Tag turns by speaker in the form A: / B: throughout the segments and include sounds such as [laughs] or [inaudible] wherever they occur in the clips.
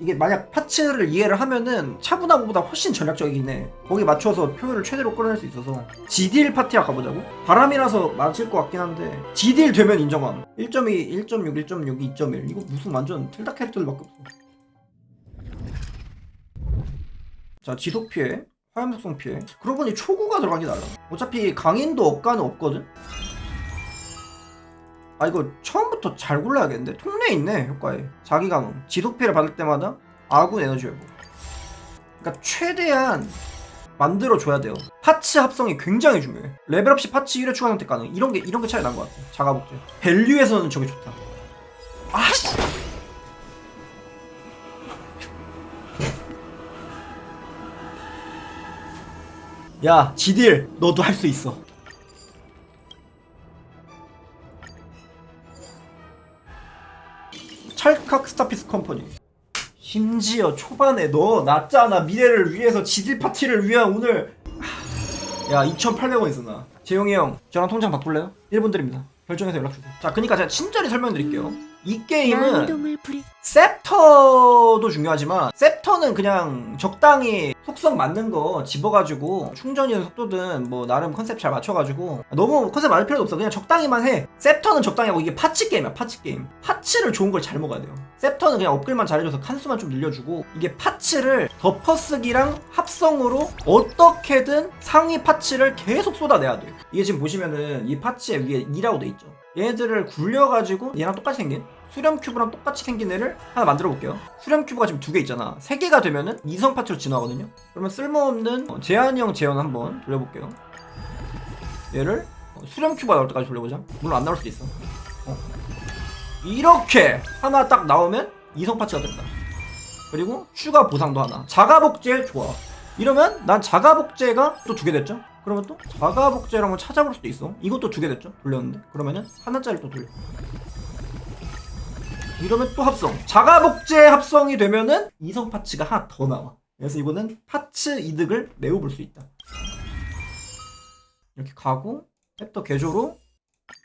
A: 이게 만약 파츠를 이해를 하면은 차분하고보다 훨씬 전략적이긴 해. 거기 맞춰서 효율을 최대로 끌어낼 수 있어서 지딜 파티야 가보자고? 바람이라서 맞을 것 같긴 한데 지딜 되면 인정함. 1.2, 1.6, 1.6, 2.1 이거 무슨 완전 틀다 캐릭터들밖에 없어. 자 지속 피해, 화염 속성 피해. 그러고 보니 초구가 들어간 게 나아. 어차피 강인도 억가는 없거든. 아 이거 처음부터 잘 골라야겠는데? 통례 있네 효과에. 자기 감음 지속 피해를 받을 때마다 아군 에너지 회복. 그러니까 최대한 만들어 줘야 돼요. 파츠 합성이 굉장히 중요해. 레벨업 시 파츠 1회 추가 선택 가능. 이런 게 이런 게 차이 난 것 같아. 자가 복제. 밸류에서는 저게 좋다. 아씨! 야 지딜. 너도 할 수 있어 컴퍼니. 심지어 초반에 너 났잖아. 미래를 위해서 지딜 파티를 위한 오늘. 하, 야 2,800원 있어 나? 재용이 형 저랑 통장 바꿀래요? 1분 드립니다. 결정해서 연락 주세요. 자 그니까 제가 친절히 설명드릴게요 이 게임은 셉터도 중요하지만 셉터는 그냥 적당히 속성 맞는 거 집어가지고 충전이든 속도든 뭐 나름 컨셉 잘 맞춰가지고 너무 컨셉 맞을 필요도 없어. 그냥 적당히만 해. 셉터는 적당히 하고 이게 파츠 게임이야 파츠 게임. 파츠를 좋은 걸 잘 먹어야 돼요. 셉터는 그냥 업글만 잘해줘서 칸수만 좀 늘려주고 이게 파츠를 덮어쓰기랑 합성으로 어떻게든 상위 파츠를 계속 쏟아내야 돼 이게 지금 보시면은 이 파츠에 위에 2라고 돼 있죠 얘들을 굴려가지고 얘랑 똑같이 생긴 수렴 큐브랑 똑같이 생긴 애를 하나 만들어 볼게요. 수렴 큐브가 지금 두 개 있잖아. 세 개가 되면은 이성 파츠로 진화하거든요. 그러면 쓸모없는 어, 제한형 제한 한번 돌려볼게요. 얘를 어, 수렴 큐브가 나올 때까지 돌려보자. 물론 안 나올 수도 있어. 어. 이렇게 하나 딱 나오면 이성 파츠가 된다. 그리고 추가 보상도 하나. 자가 복제 좋아. 이러면 난 자가 복제가 또 두 개 됐죠? 그러면 또 자가 복제를 한번 찾아볼 수도 있어. 이것도 두 개 됐죠? 돌렸는데. 그러면은 하나짜리 또 돌려. 이러면 또 합성. 자가 복제 합성이 되면은 이성 파츠가 하나 더 나와. 그래서 이거는 파츠 이득을 매우 볼 수 있다. 이렇게 가고 챕터 개조로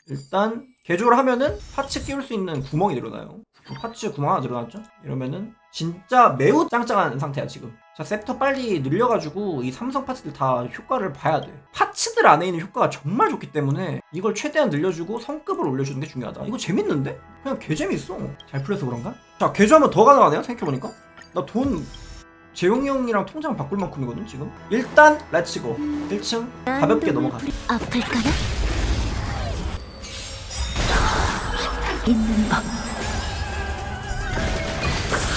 A: 일단 개조를 하면은 파츠 끼울 수 있는 구멍이 늘어나요. 파츠 구멍 하나 늘어났죠? 이러면은 진짜 매우 짱짱한 상태야 지금. 자 셉터 빨리 늘려가지고 이 삼성 파츠들 다 효과를 봐야 돼. 파츠들 안에 있는 효과가 정말 좋기 때문에 이걸 최대한 늘려주고 성급을 올려주는 게 중요하다. 이거 재밌는데? 그냥 개 재밌어. 잘 풀려서 그런가? 자 개조하면 더 가능하네요 생각해보니까. 나 돈 재용이 형이랑 통장 바꿀 만큼이거든 지금. 일단 렛츠고 1층 가볍게 넘어가.
B: 아플까요? 있는 법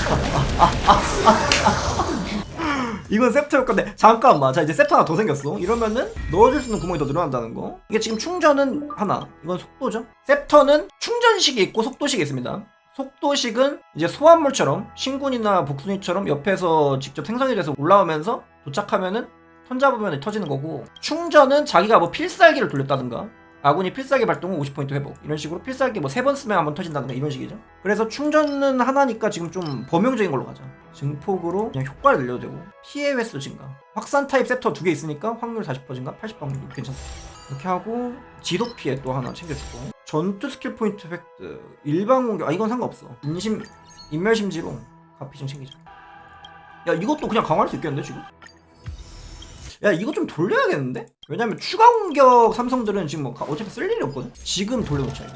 B: [laughs]
A: 이건 셉터 효과인데 잠깐만. 자 이제 셉터 하나 더 생겼어. 이러면은 넣어줄 수 있는 구멍이 더 늘어난다는 거. 이게 지금 충전은 하나. 이건 속도죠? 셉터는 충전식이 있고 속도식이 있습니다. 속도식은 이제 소환물처럼 신군이나 복순이처럼 옆에서 직접 생성이 돼서 올라오면서 도착하면은 턴 잡으면 터지는 거고 충전은 자기가 뭐 필살기를 돌렸다든가 아군이 필살기 발동 후 50포인트 회복. 이런 식으로 필살기 뭐 세 번 쓰면 한번 터진다든가 이런 식이죠. 그래서 충전은 하나니까 지금 좀 범용적인 걸로 가자 증폭으로 그냥 효과를 늘려도 되고 피해 횟수 증가. 확산 타입 셉터 두 개 있으니까 확률 40% 증가 80% 확률 괜찮다. 이렇게 하고 지속 피해 또 하나 챙겨주고. 전투 스킬 포인트 획득 일반 공격. 아 이건 상관없어. 인심 인멸심지로 가피 좀 챙기자 야 이것도 그냥 강화할 수 있겠는데 지금 야 이거 좀 돌려야겠는데? 왜냐면 추가 공격 삼성들은 지금 뭐 가- 어차피 쓸 일이 없거든? 지금 돌려놓자 이거.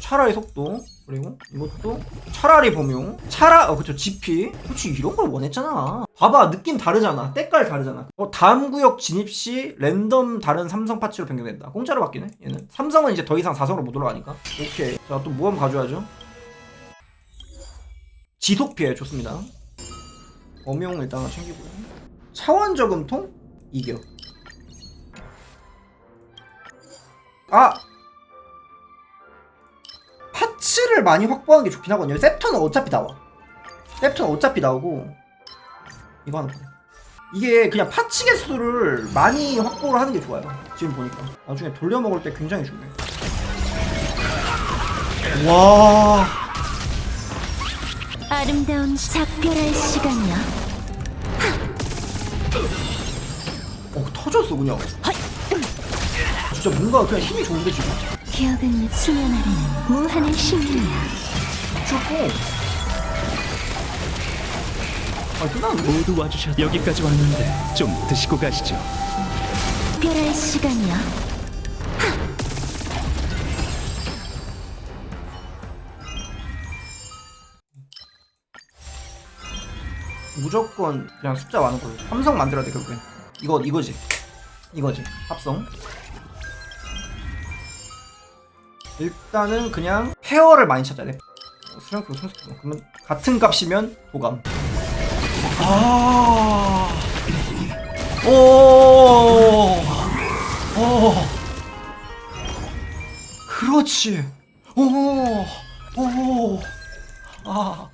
A: 차라리 속도 그리고 이것도 차라리 범용. 차라 어 그쵸 GP 그치 이런 걸 원했잖아. 봐봐 느낌 다르잖아. 때깔 다르잖아. 어 다음 구역 진입 시 랜덤 다른 삼성 파츠로 변경된다. 공짜로 바뀌네 얘는. 삼성은 이제 더 이상 4성으로 못 올라가니까. 오케이. 자 또 모험 가져야죠. 지속 피해 좋습니다. 범용 일단 챙기고요 차원 저금통 이겨. 아 파츠를 많이 확보하는 게 좋긴 하거든요. 셉터는 어차피 나와. 셉터는 어차피 나오고 이거 하나 보자. 이게 그냥 파츠 개수를 많이 확보를 하는 게 좋아요. 지금 보니까 나중에 돌려 먹을 때 굉장히 중요해. 와.
B: 아름다운 작별할 시간이야
A: 어 터졌어 그냥. 진짜 뭔가 그냥 힘이 좋은데 지금.
B: 기억은 수면 아래는 무한의 신이야
A: 미쳤어. 아 끝나는 거
C: 모두 와주셔 여기까지 왔는데 좀 드시고 가시죠.
B: 특별할 시간이야.
A: 무조건 그냥 숫자 많은 걸로 삼성 만들어야 돼 결국엔. 이거 이거지. 이거지. 합성. 일단은 그냥 페어를 많이 찾아야 돼. 어, 수량표 성숙표 그러면 같은 값이면 도감. 아. 오, 오, 그렇지, 오, 오, 아,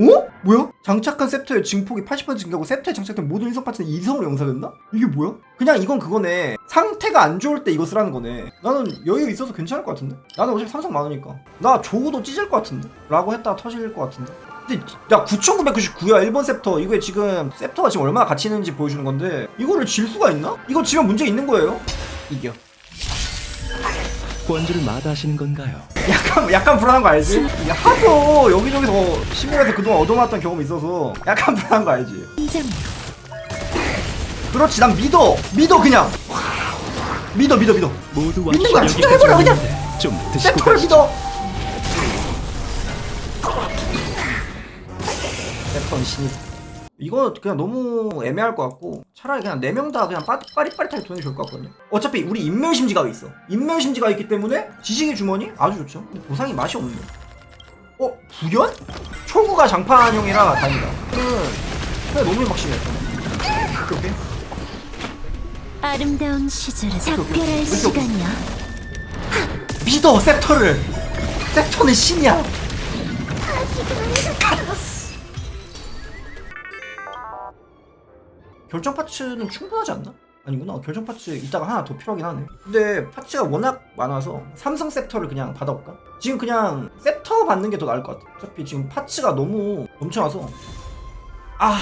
A: 어? 뭐야? 장착한 셉터의 증폭이 80% 증가하고 셉터에 장착된 모든 인성 파츠는 이성으로 영사된다? 이게 뭐야? 그냥 이건 그거네. 상태가 안 좋을 때 이거 쓰라는 거네. 나는 여유 있어서 괜찮을 것 같은데? 나는 어차피 삼성 많으니까. 나 조우도 찢을 것 같은데? 라고 했다가 터질 것 같은데? 근데 야 9999야 1번 셉터 이거에 지금 셉터가 지금 얼마나 가치 있는지 보여주는 건데 이거를 질 수가 있나? 이거 지면 문제 있는 거예요 이겨
C: 권주를 마다하시는 건가요?
A: 약간 약간 불안한 거 알지? 하도 여기저기서 시골에서 그동안 얻어놨던 경험이 있어서 약간 불안한 거 알지? 그렇지 난 믿어 믿어 그냥 믿어 믿어 믿어
C: 모두
A: 믿는 거야, 진짜
C: 여기까지
A: 해버려, 그냥.
C: 좀 드시고 가시죠.
A: 믿어 셉터는 신입 이거 그냥 너무 애매할 것 같고 차라리 그냥 네 명 다 그냥 빠, 빠릿빠릿하게 게 좋을 것 같거든요. 어차피 우리 인멸심지가 있어. 인멸심지가 있기 때문에 지식의 주머니 아주 좋죠. 근데 보상이 맛이 없는데 어? 부연? 초구가 장판형이라 다행이다. 그래 너무 막심했다 오케이 오케이.
B: 아름다운 시절 작별할. 시간이야.
A: 믿어 셉터를. 셉터는 신이야 결정 파츠는 충분하지 않나? 아니구나. 결정 파츠 이따가 하나 더 필요하긴 하네. 근데 파츠가 워낙 많아서 삼성 셉터를 그냥 받아볼까? 지금 그냥 셉터 받는 게 더 나을 것 같아. 어차피 지금 파츠가 너무 넘쳐나서. 아.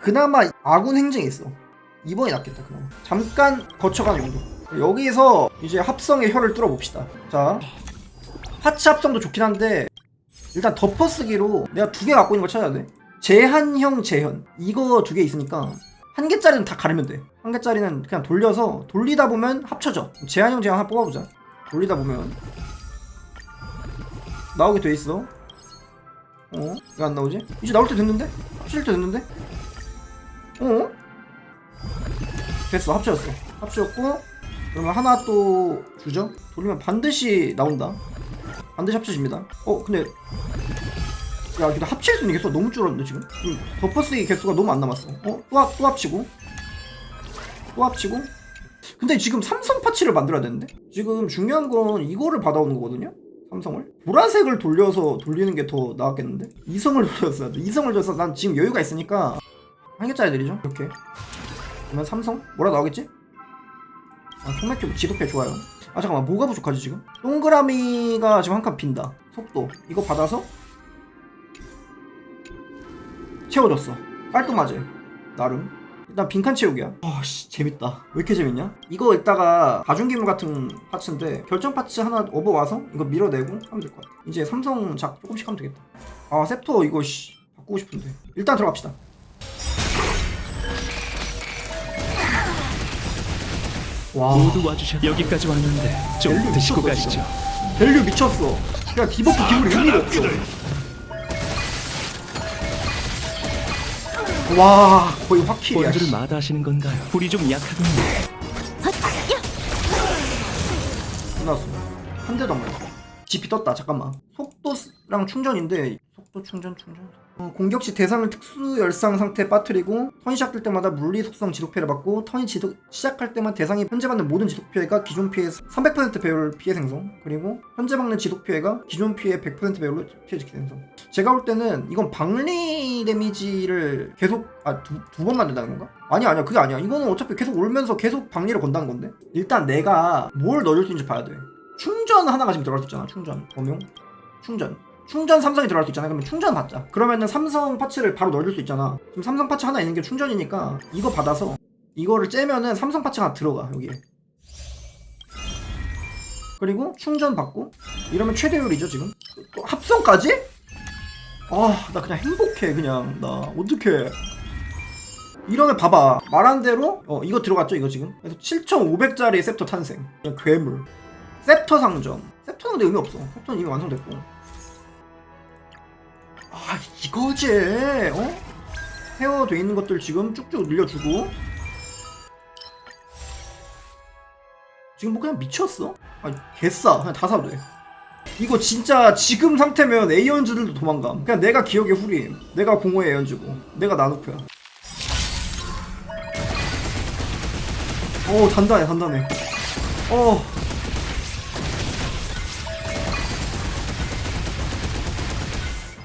A: 그나마 아군 행정이 있어. 이번이 낫겠다 그나마. 잠깐 거쳐가는 용도. 여기서 이제 합성의 혀를 뚫어봅시다. 자. 파츠 합성도 좋긴 한데 일단 덮어쓰기로 내가 두 개 갖고 있는 걸 찾아야 돼 제한형 제현. 이거 두 개 있으니까 한 개짜리는 다 가르면 돼 한 개짜리는 그냥 돌려서 돌리다 보면 합쳐져. 제한형 제한 하나 뽑아보자. 돌리다 보면. 나오게 돼 있어. 어? 왜 안 나오지? 이제 나올 때 됐는데? 합칠 때 됐는데? 어? 됐어. 합쳐졌어. 합쳐졌고 그러면 하나 또 주죠? 돌리면 반드시 나온다. 반드시 합쳐집니다. 어 근데 야 근데 합칠 수 있는 개수가 너무 줄었는데 지금? 음, 덮어쓰기 개수가 너무 안 남았어. 어? 또, 합, 또 합치고? 또 합치고? 근데 지금 삼성 파츠를 만들어야 되는데? 지금 중요한 건 이거를 받아오는 거거든요? 삼성을? 보라색을 돌려서 돌리는 게 더 나았겠는데? 이성을 [laughs] 돌렸어야 돼 이성을 돌려서 난 지금 여유가 있으니까 한 개짜리 내리죠? 이렇게. 그러면 삼성? 뭐라 나오겠지? 아 통맥큐브 지도패 좋아요. 아 잠깐만. 뭐가 부족하지 지금? 동그라미가 지금 한 칸 빈다. 속도. 이거 받아서 채워줬어. 깔끔하지? 나름. 일단 빈칸 채우기야. 아씨 재밌다. 왜 이렇게 재밌냐? 이거 이따가 가중기물 같은 파츠인데 결정 파츠 하나 업어와서 이거 밀어내고 하면 될 것 같아. 이제 삼성 작 조금씩 하면 되겠다. 아 셉터 이거 씨 바꾸고 싶은데. 일단 들어갑시다. 와.
C: 모두 와주셔 여기까지 왔는데 좀 드시고 가시죠.
A: 밸류 미쳤어. 그냥 디버프 기물이 의미가 없어 와 거의 확킬이야
C: 권주를
A: 씨.
C: 마다하시는 건가요? 불이 좀 약하군요.
A: 끝났어 한 대도 안 맞았어 GP 떴다 잠깐만 속도랑 충전인데 속도 충전 충전 어, 공격 시 대상을 특수 열상 상태에 빠뜨리고 턴이 시작될 때마다 물리 속성 지속 피해를 받고 턴이 지속, 시작할 때만 대상이 현재 받는 모든 지속 피해가 기존 피해 300% 배율 피해 생성. 그리고 현재 받는 지속 피해가 기존 피해 100% 배율로 피해 지키 생성. 제가 볼 때는 이건 방리 데미지를 계속 아두 번 만든다는 건가? 아니 아니야. 그게 아니야. 이거는 어차피 계속 올면서 계속 방리를 건다는 건데. 일단 내가 뭘 넣어줄 수 있는지 봐야 돼. 충전 하나가 지금 있잖아. 충전. 범용. 충전 충전 삼성이 들어갈 수 있잖아 그러면 충전 받자. 그러면은 삼성 파츠를 바로 넣어줄 수 있잖아. 지금 삼성 파츠 하나 있는 게 충전이니까 이거 받아서 이거를 째면은 삼성 파츠가 들어가 여기에 그리고 충전 받고 이러면 최대율이죠 지금? 또 합성 삼성까지? 아 나 그냥 행복해 그냥. 나 어떡해. 이러면 봐봐. 말한 대로 어 이거 들어갔죠 이거 지금? 그래서 7,500짜리 셉터 탄생. 그냥 괴물. 셉터 상점. 셉터는 근데 의미 없어. 셉터는 이미 완성됐고 아 이거지. 어? 헤어 돼 있는 것들 지금 쭉쭉 늘려주고. 지금 뭐 그냥 미쳤어? 아니 개싸. 그냥 다 사도 돼. 이거 진짜 지금 상태면 에이언즈들도 도망감. 그냥 내가 기억의 후리 내가 공허의 에이언즈고. 내가 나누크야 어 단단해 단단해. 어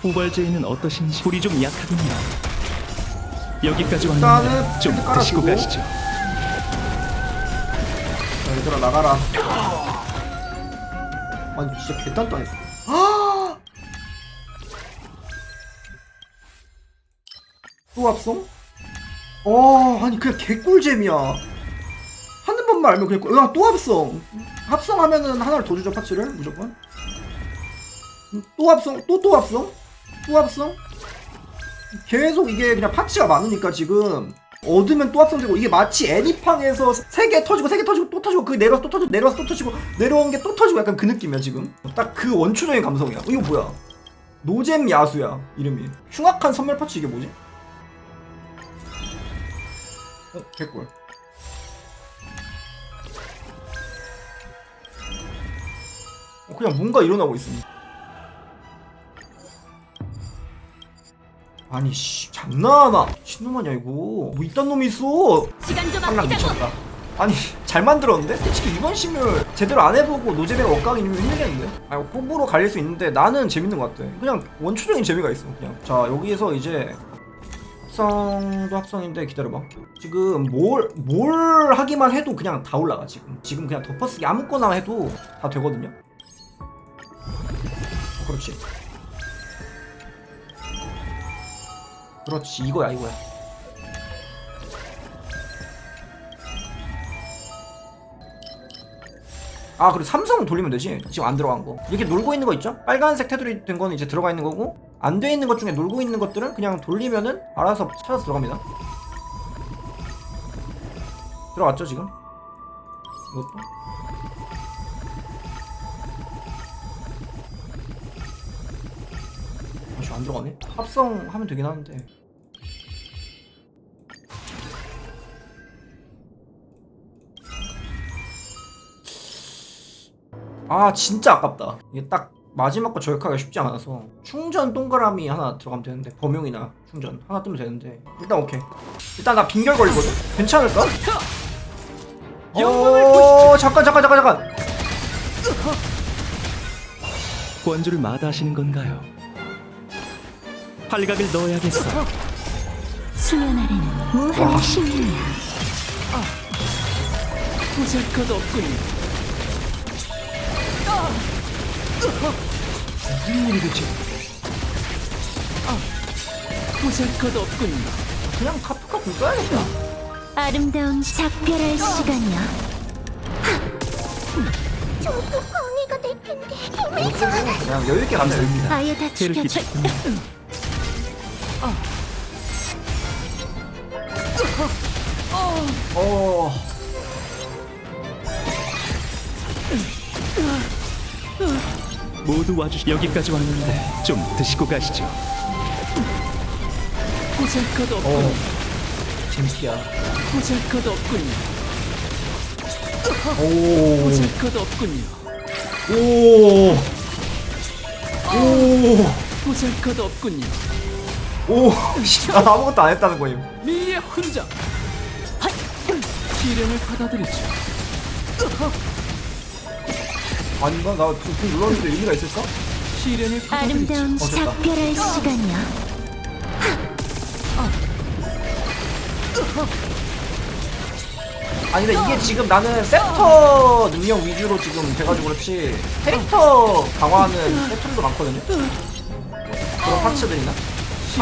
C: 후발제인은 어떠신지 불이 좀 약하군요. 여기까지
A: 일단은
C: 왔는데 좀
A: 필드
C: 드시고
A: 깔아주고.
C: 가시죠.
A: 자, 얘들아 나가라 아니 진짜 개단단했어 아! 또 합성? 어 아니 그냥 개꿀잼이야 하는 법만 알면 그냥 꿀- 야, 또 합성 합성하면은 하나를 더 주죠 파츠를 무조건 음, 또 합성 또 또 합성 또 합성 계속 이게 그냥 파츠가 많으니까 지금 얻으면 또 합성되고 이게 마치 애니팡에서 세 개 터지고 세 개 터지고 또 터지고 그 내려서 또 터지고 내려서 또 터지고 내려온 게 또 터지고 약간 그 느낌이야 지금. 딱 그 원초적인 감성이야. 어, 이거 뭐야? 노잼 야수야 이름이. 흉악한 선멸 파츠 이게 뭐지? 어 개꿀. 어, 그냥 뭔가 일어나고 있습니다 아니 씨 장난하나 신놈 아니야 이거. 뭐 이딴 놈이 있어.
B: 시간 좀 아끼자고.
A: 미쳤다. 아니 잘 만들었는데? 솔직히 이번 심을 제대로 안 해보고 노잼이랑 억강이면 힘들겠는데? 아니 호불호 갈릴 수 있는데 나는 재밌는 것 같아. 그냥 원초적인 재미가 있어 그냥. 자 여기에서 이제 합성도 합성인데 기다려봐. 지금 뭘, 뭘 하기만 해도 그냥 다 올라가 지금. 지금 그냥 덮어쓰기 아무거나 해도 다 되거든요. 그렇지 그렇지 이거야 이거야. 아 그리고 삼성 돌리면 되지? 지금 안 들어간 거. 이렇게 놀고 있는 거 있죠? 빨간색 테두리 된 거는 이제 들어가 있는 거고 안 돼 있는 것 중에 놀고 있는 것들은 그냥 돌리면은 알아서 찾아서 들어갑니다. 들어갔죠 지금? 이것도 안 들어가네? 합성하면 되긴 하는데. 아 진짜 아깝다. 이게 딱 마지막 거 저격하기가 쉽지 않아서. 충전 동그라미 하나 들어가면 되는데 범용이나 충전 하나 뜨면 되는데. 일단 오케이. 일단 나 빈결 걸리거든? 괜찮을까? 어 잠깐 잠깐 잠깐 잠깐.
C: 권주를 마다하시는 건가요? 팔각을 넣어야겠어.
B: 수면 아래는 무한의 신이야.
C: 보잘 것 없군요.
A: 무슨 일이 대체
C: 보잘 것 없군요.
A: 그냥 카프카 불 써야겠다
B: 아름다운 작별할 시간이야. 저도 광이가 될 텐데 힘을 줘.
A: 그냥 여유 있게 가면 됩니다
B: 아예 다 죽여줘.
A: 어
C: 모두 와주시 여기까지 왔는데 좀 드시고 가시죠. 보잘것 없군요.
A: 어. 재밌기야
C: 보잘것 없군요.
A: 오
C: 보잘것 없군요.
A: 오. 오.
C: 보잘것 없군요.
A: 오. 씨, 난 아무것도 안 했다는 거임.
C: 미의 훈장. 시련을 받아들이죠.
A: 아닌가? 나 지금 그 눌렀는데 의미가 있을까?
C: 시련을 받아들이죠.
B: 아름다운
A: 어, 됐다.
B: 작별할 시간이야.
A: 아니 근데 이게 지금 나는 셉터 능력 위주로 지금 돼가지고 그렇지 캐릭터 강화하는 패턴도 많거든요. 그런 파츠들이나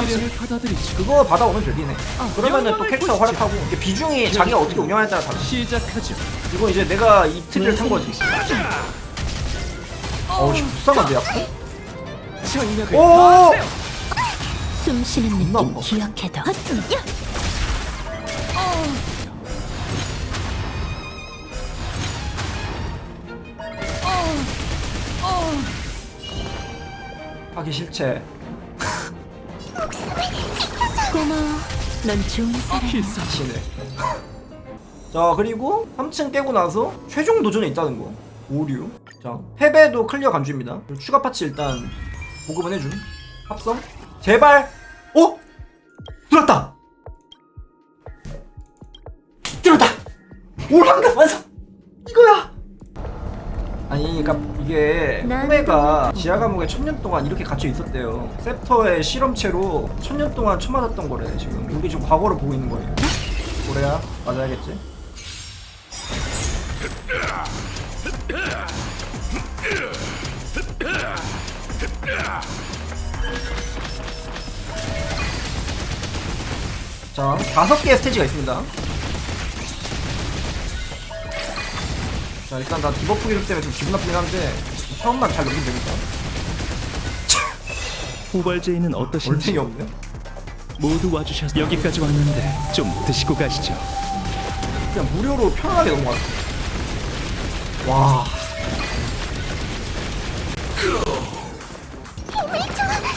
C: 시련을 받아들이죠.
A: 그거 받아오면 되긴 해. 그러면은 또 캐릭터 활약하고 이게 비중이 자기가 어떻게 운영하냐에 따라 달라.
C: 시작하죠.
A: 이거 이제 내가 이 틀을 탄 거지. 어우 씨 불쌍한데 약간?
C: 전력을
A: 오!
C: 다하세요.
B: 숨 쉬는
A: 겁나
B: 느낌
A: 아파.
B: 기억해둬 헛! 야!
A: 하기 싫지
B: 고마워. 넌 좋은 사람이야.
C: 필사.
A: 치네. 자 그리고 3층 깨고 나서 최종 도전에 있다는 거. 오류. 자 패배도 클리어 간주입니다. 추가 파츠 일단 보급은 해줌 합성. 제발. 어? 들었다. 들었다. 올한가 완성 이거야 아니 그니까 이게
B: 난
A: 후배가 지하 감옥에 천년 동안 이렇게 갇혀 있었대요. 셉터의 실험체로 천년 동안 쳐맞았던 거래 지금. 우리 지금 과거를 보고 있는 거예요. 고래야 맞아야겠지? 자 다섯 개의 스테이지가 있습니다 자 일단 나 디버프 기록 때문에 좀 기분 나쁘긴 한데 처음만 잘 넘기면 됩니다
C: 후벌제이는 어떠신지
A: 없네
C: 모두 와주셔서 여기까지 왔는데 좀 드시고 가시죠.
A: 그냥 무료로 편안하게 넘어갔어 와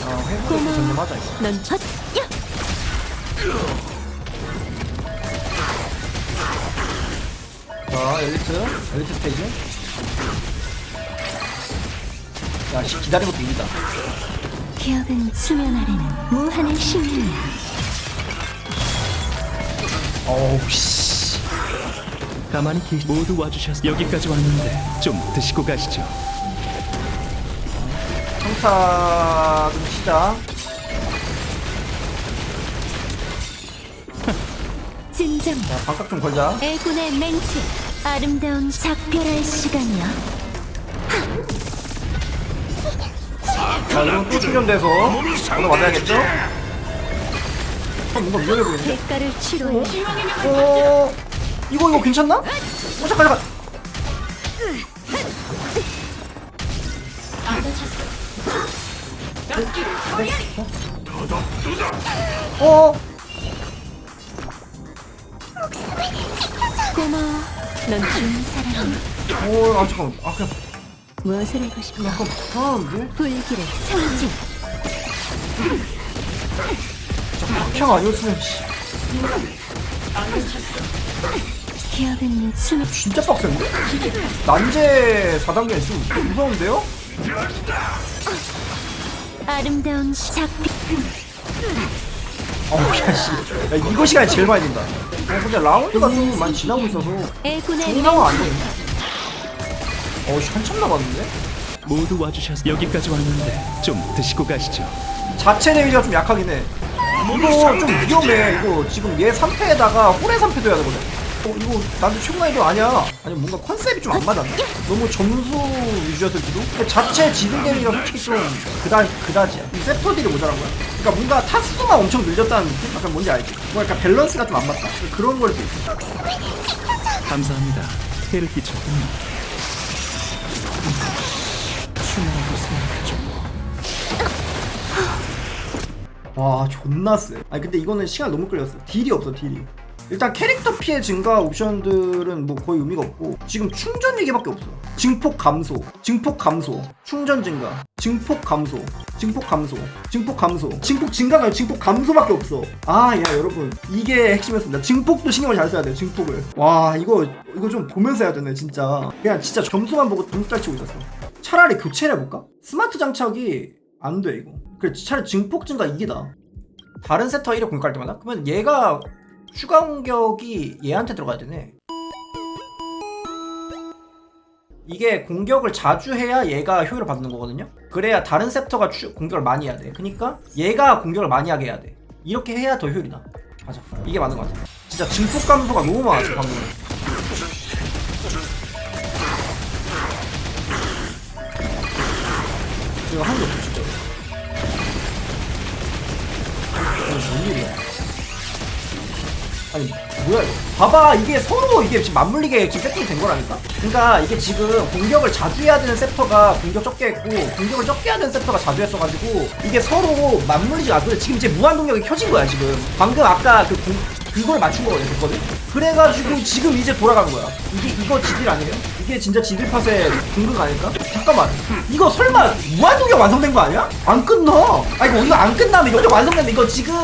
A: 아, 회복도 전념하자 이거
B: 넌 헛! 야!
A: 자 엘리트? 엘리트 스테이지? 야 씨, 것도 이기다.
B: 기억은 수면 아래는 무한의 신이야.
A: 어우 씨.
C: 가만히 계시 모두 와주셔서 여기까지 왔는데 좀 드시고 가시죠.
A: 평타 좀 치자.
B: 진정.
A: 자 반각 좀 걸자.
B: 애군의 맹세 아름다운 작별할 시간이야
A: 자 이건 또 충전돼서? 어, 뭔가 위험해 보이는데?
B: 대가를 치료해
A: 어... 이거 이거 괜찮나? 어 잠깐 잠깐 어?
B: 고마워 넌 좋은 사람이야.
A: 어, 아 잠깐만. 아 그냥
B: 무엇을 하고 싶어?
A: 약간 불안한데?
B: 불길의 상징.
A: 박향 아니었으면 씨,
B: 기억은 수면
A: 진짜 빡센데? 난제 4단계 좀 무서운데요?
B: 아름다운 작별
A: 어우 야씨 야 이거 시간이 제일 많이 든다 어 근데 라운드가 좀 많이 지나고 있어서 상황 안 되는데? 어우씨 한참 남았는데?
C: 모두 와주셔서 여기까지 왔는데 좀 드시고 가시죠.
A: 자체 데미지가 좀 약하긴 해. 이거 좀 위험해. 이거 지금 얘 3패에다가 홀의 3패도 해야 되거든. 어, 이거 나도 최고가 해도 아니야. 아니 뭔가 컨셉이 좀 안 맞았네. 너무 점수 위주였을지도. 근데 자체 지능 데미지가 솔직히 좀 그다 그다지야. 이 세터딜이 모자란 거야. 그러니까 뭔가 타수만 엄청 늘렸다는 느낌? 약간 뭔지 알지? 뭐 약간 밸런스가 좀 안 맞다. 그런 걸수 있어.
C: 감사합니다. 해를 끼쳤군요. 추나하고 생각하죠.
A: 와 존나 쎄 아니 근데 이거는 시간 너무 끌렸어 딜이 없어 딜이 일단 캐릭터 피해 증가 옵션들은 뭐 거의 의미가 없고 지금 충전 위기밖에 없어 증폭 감소 증폭 감소 충전 증가 증폭 감소 증폭 감소 증폭 감소. 증폭 증가가 증폭 감소밖에 없어. 아 야 여러분. 이게 핵심이었습니다. 증폭도 신경을 잘 써야 돼요 증폭을. 와 이거 이거 좀 보면서 해야 되네 진짜. 그냥 진짜 점수만 보고 점수 잘 치고 있었어. 차라리 교체를 해볼까? 스마트 장착이 안 돼 이거. 그래 차라리 증폭 증가 이기다 다른 세터 1에 공격할 때마다? 그러면 얘가 추가 공격이 얘한테 들어가야 되네 이게 공격을 자주 해야 얘가 효율을 받는 거거든요. 그래야 다른 셉터가 추- 공격을 많이 해야 돼. 그니까 얘가 공격을 많이 하게 해야 돼. 이렇게 해야 더 효율이 나. 맞아. 이게 맞는 것 같아. 진짜 증폭 감소가 너무 많았어 방금 이거 한게 없어 진짜 이거 뭔 일이야 아니 뭐야 이거? 봐봐 이게 서로 이게 지금 맞물리게 지금 세팅이 된 거라니까? 그러니까 이게 지금 공격을 자주 해야 되는 셉터가 공격 적게 했고 공격을 적게 되는 셉터가 자주 했어가지고 이게 서로 맞물리지 않고 지금 이제 무한 동력이 켜진 거야 지금. 방금 아까 그 공, 그걸 맞춘 거거든 됐거든 그래가지고 지금 이제 돌아간 거야. 이게 이거 지딜 아니에요? 이게 진짜 지딜 팟의 궁극 아닐까? 잠깐만. 이거 설마 무한 동력 완성된 거 아니야? 안 끝나. 아 이거 이거 안 끝나면 이거 완성됐는데 이거 지금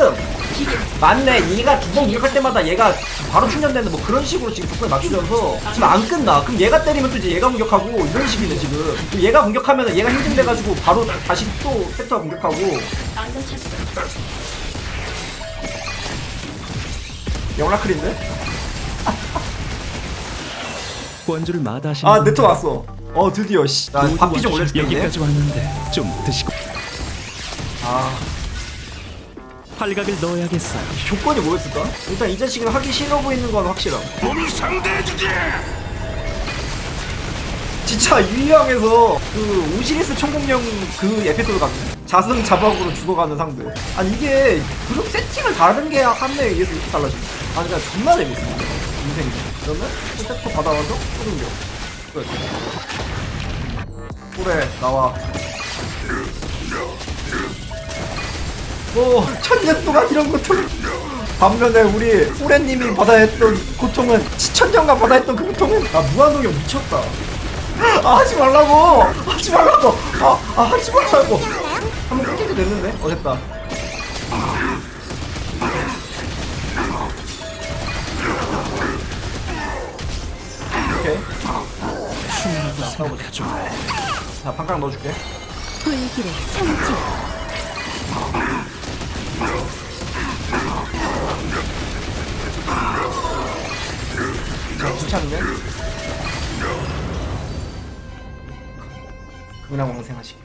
A: 맞네. 얘가 두 번 공격할 때마다 얘가 바로 충전되는 뭐 그런 식으로 지금 조건에 맞추면서 지금 안 끝나 그럼 얘가 때리면 또 이제 얘가 공격하고 이런 식이네 지금. 그럼 얘가 공격하면 얘가 힘든돼가지고 바로 다시 또 섹터가 공격하고. 영라클인데? [laughs]
C: 원주를 마다하시는
A: 아 네트 왔어. 어 드디어 씨나 밥비 좀 올려줄게.
C: 여기까지 왔는데 좀 드시고.
A: 아
C: 팔각을 넣어야겠어요.
A: 조건이 뭐였을까? 일단 이 자식은 하기 싫어 보이는 건 확실함.
D: 몸이 상대해주지!
A: 진짜 유희왕에서 그 오시리스 총공룡 그 에피소드 같네 자승 자박으로 죽어가는 상대. 아니 이게 그룹 세팅을 다른 게한 명에 의해서 이렇게 달라지네 아니 그냥 존나 재밌어. 인생이. 그러면 받아와서 또 공격 끝 그래. 나와 뭐 천년 동안 이런 고통. 반면에 우리 호래님이 받아야 했던 고통은 치천년간 받아야 했던 그 고통은. 아 무한동력 미쳤다. 아 하지 말라고! 하지 말라고! 아, 아 하지 말라고! 한번 끊기게 됐는데? 어 됐다. 오케이. 자 방각 넣어줄게.
B: 불길의 성질
A: 자 괜찮은데? 금나공생하시게.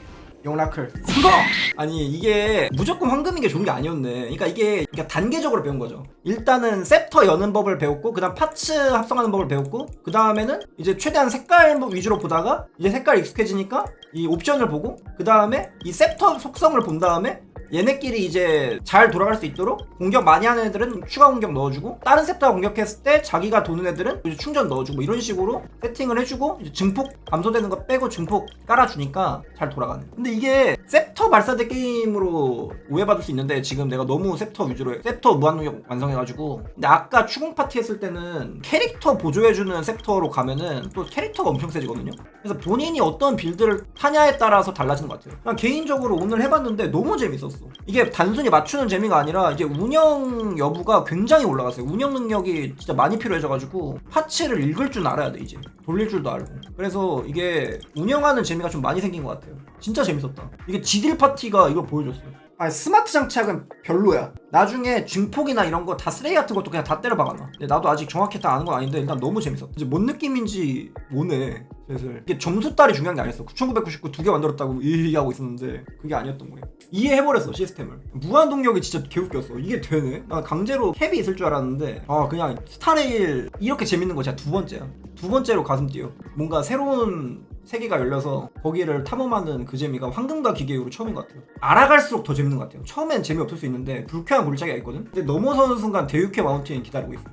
A: 용라클. 성공! 아니 이게 무조건 황금인 게 좋은 게 아니었네. 그러니까 이게 그러니까 단계적으로 배운 거죠. 일단은 셉터 여는 법을 배웠고 그 다음 파츠 합성하는 법을 배웠고 그 다음에는 이제 최대한 색깔 위주로 보다가 이제 색깔 익숙해지니까 이 옵션을 보고 그 다음에 이 셉터 속성을 본 다음에 얘네끼리 이제 잘 돌아갈 수 있도록 공격 많이 하는 애들은 추가 공격 넣어주고 다른 셉터가 공격했을 때 자기가 도는 애들은 이제 충전 넣어주고 뭐 이런 식으로 세팅을 해주고 이제 증폭 감소되는 거 빼고 증폭 깔아주니까 잘 돌아가네 근데 이게 셉터 발사대 게임으로 오해받을 수 있는데 지금 내가 너무 셉터 위주로 해. 셉터 무한능력 완성해가지고 근데 아까 추궁 파티 했을 때는 캐릭터 보조해주는 셉터로 가면은 또 캐릭터가 엄청 세지거든요? 그래서 본인이 어떤 빌드를 타냐에 따라서 달라지는 것 같아요. 개인적으로 오늘 해봤는데 너무 재밌었어 이게 단순히 맞추는 재미가 아니라 이게 운영 여부가 굉장히 올라갔어요. 운영 능력이 진짜 많이 필요해져가지고 파츠를 읽을 줄 알아야 돼 이제. 돌릴 줄도 알고. 그래서 이게 운영하는 재미가 좀 많이 생긴 것 같아요. 진짜 재밌었다. 이게 지딜 파티가 이걸 보여줬어요. 아니 스마트 장착은 별로야 나중에 증폭이나 이런 거 다 쓰레기 같은 것도 그냥 다 때려 박아놔. 근데 나도 아직 정확히 다 아는 건 아닌데 일단 너무 재밌었다 이제 뭔 느낌인지 뭐네. 슬슬 이게 점수 딸이 중요한 게 아니었어. 9999 두 개 만들었다고 얘기하고 있었는데 그게 아니었던 거예요. 이해해버렸어 시스템을. 무한동력이 진짜 개웃겼어. 이게 되네? 나 강제로 캡이 있을 줄 알았는데 아 그냥 스타레일 이렇게 재밌는 거 진짜 두 번째야. 두 번째로 가슴 뛰어. 뭔가 새로운 세계가 열려서 거기를 탐험하는 그 재미가 황금과 기계로 처음인 것 같아요. 알아갈수록 더 재밌는 것 같아요. 처음엔 재미없을 수 있는데 불쾌 한 골짜기가 있거든. 근데 넘어서는 순간 대육회 마운틴이 기다리고 있어.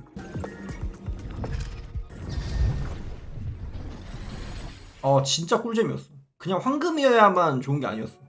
A: 어 진짜 꿀잼이었어. 그냥 황금이어야만 좋은 게 아니었어.